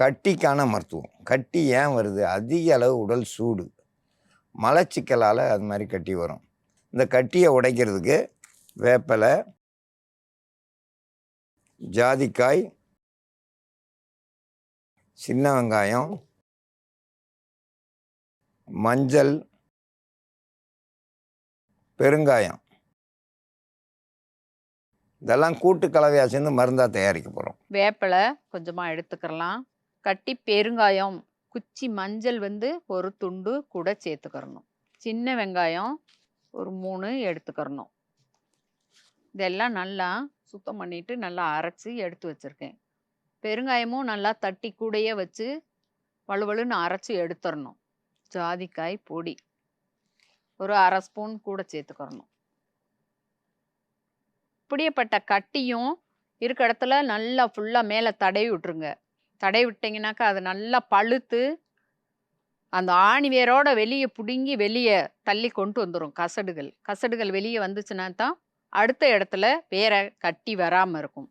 கட்டிக்கான மருத்துவம். கட்டி ஏன் வருது? அதிக அளவு உடல் சூடு. மலச்சிக்கலால் அது மாதிரி கட்டி வரும். இந்த கட்டியை உடைக்கிறதுக்கு வேப்பலை ஜாதிக்காய் சின்ன வெங்காயம் மஞ்சள் பெருங்காயம். இதெல்லாம் கூட்டு கலவையாக சேர்ந்து மருந்தாக தயாரிக்க போகிறோம் வேப்பிலை கொஞ்சமாக எடுத்துக்கிறலாம். கட்டி பெருங்காயம் குச்சி மஞ்சள் வந்து ஒரு துண்டு கூட சேர்த்துக்கிறணும். சின்ன வெங்காயம் ஒரு மூணு எடுத்துக்கிறணும். இதெல்லாம் நல்லா சுத்தம் பண்ணிட்டு நல்லா அரைச்சி எடுத்து வச்சிருக்கேன். பெருங்காயமும் நல்லா தட்டி கூடயே வச்சு வலுவலுன்னு அரைச்சி எடுத்துடணும் ஜாதிக்காய் பொடி ஒரு அரை ஸ்பூன் கூட சேர்த்துக்கிறணும். இப்படியேப்பட்ட கட்டியும் இருக்க இடத்துல நல்லா ஃபுல்லாக மேலே தடவி விட்டுருங்க. தடை விட்டிங்கனாக்கா அது நல்லா பழுத்து அந்த ஆணி வேரோட வெளியே பிடுங்கி வெளியே தள்ளி கொண்டு வந்துடும் கசடுகள். கசடுகள் வெளியே வந்துச்சுன்னா தான் அடுத்த இடத்துல வேற கட்டி வராமல் இருக்கும்.